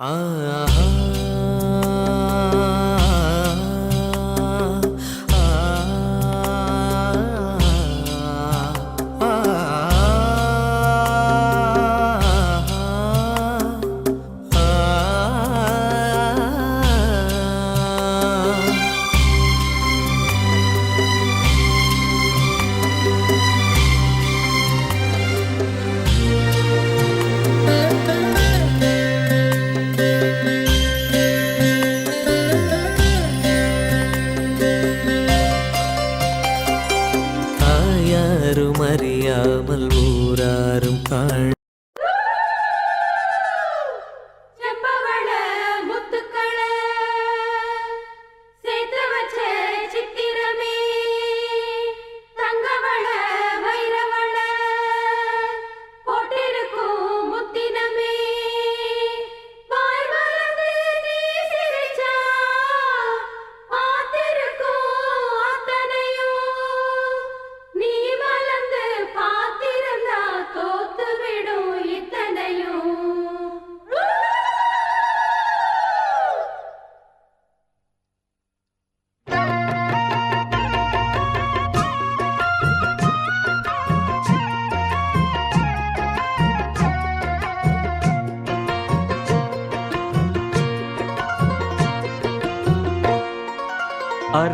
Ah. Uh-huh.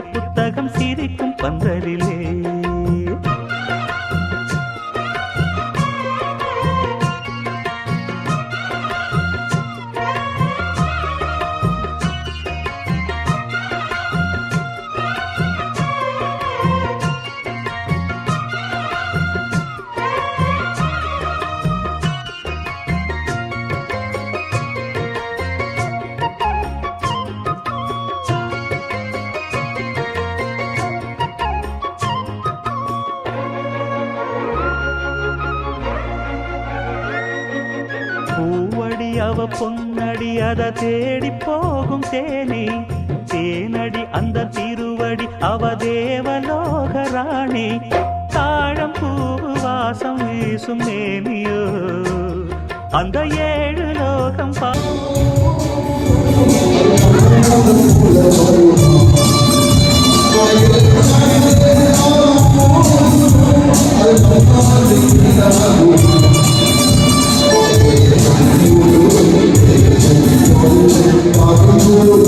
புத்தகம் சிரிக்கும் பந்தலிலே. தேடி போகும் தேனி. தேனடி அந்த திருவடி அவ தேவலோக ராணி. தாழம் பூ வாசம் வீசும் மேனியோ. அந்த ஏழு லோகம் பா I'm gonna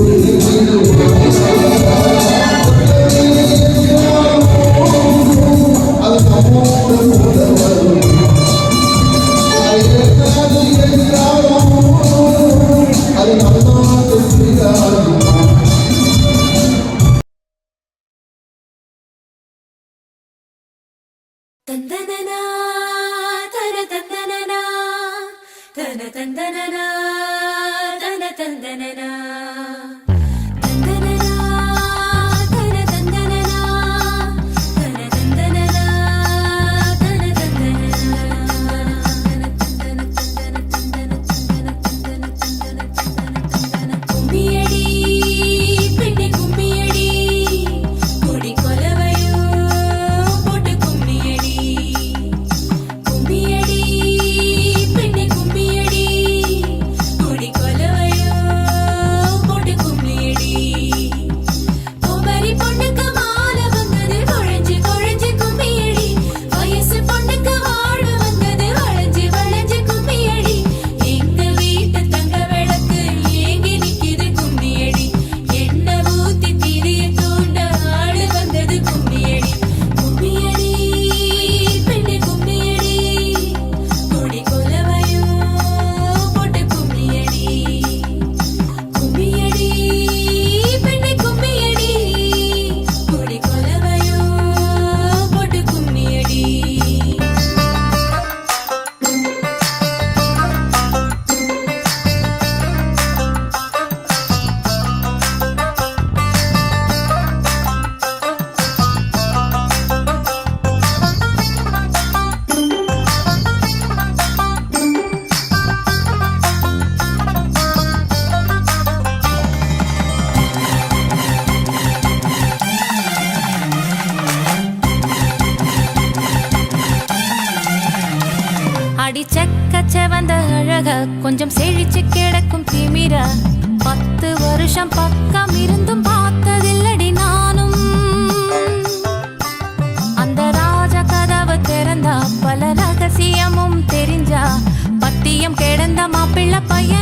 my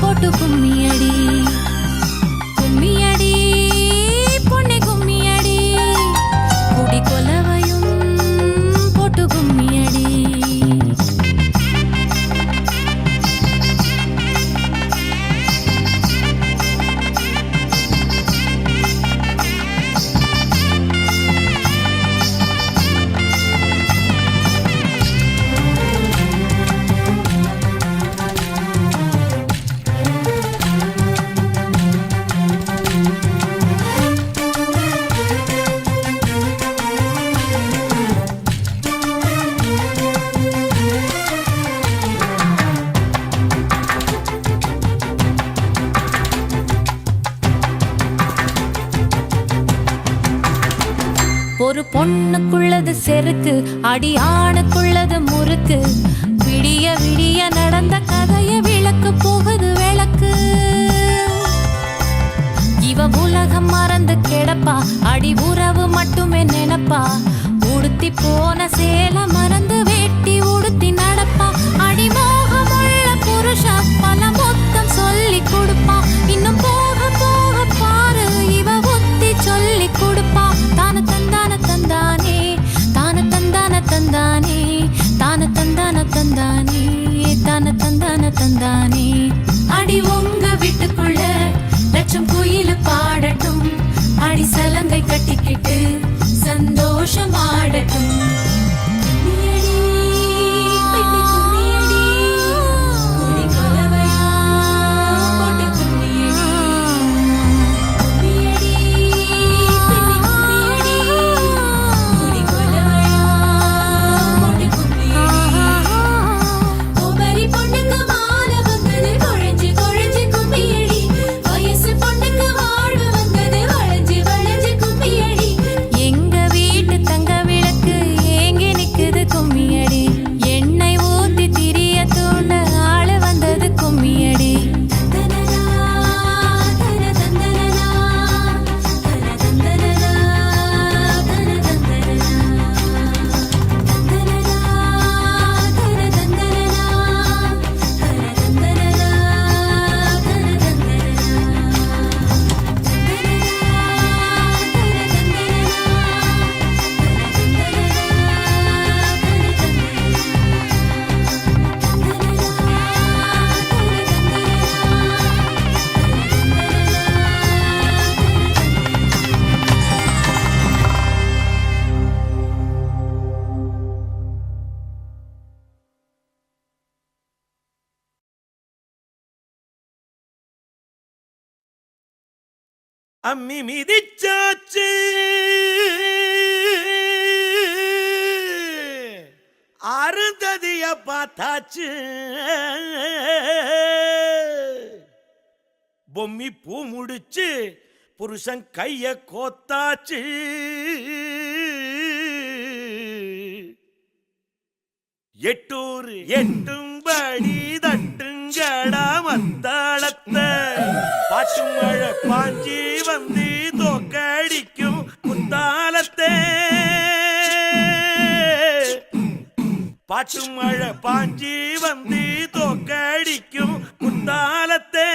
பொட்டு கும்மியடி. பொண்ணுக்குள்ளது செருக்கு அடியானுக்குள்ளது முறுக்கு. விடிய விடிய நடந்த கதைய விளக்கு போகுது விளக்கு. இவ உலகம் மறந்து கிடப்பா அடி உறவு மட்டுமே நினைப்பா. உடுத்தி போன பாடிட்டு சந்தோஷமாடட்டும். அம்மி மிதிச்சாச்சு. அருந்ததிய பார்த்தாச்சு. பொம்மி பூ முடிச்சு புருஷன் கைய கோத்தாச்சு. எட்டூர் எட்டும் படி தட்டுங்கடா வந்த മഴ പാഞ്ചി വന്തി തോക്കടിക്കും കുത്താലത്തെ പാട്ടുമഴ പാഞ്ചി തോക്കടിക്കും കുത്താലത്തെ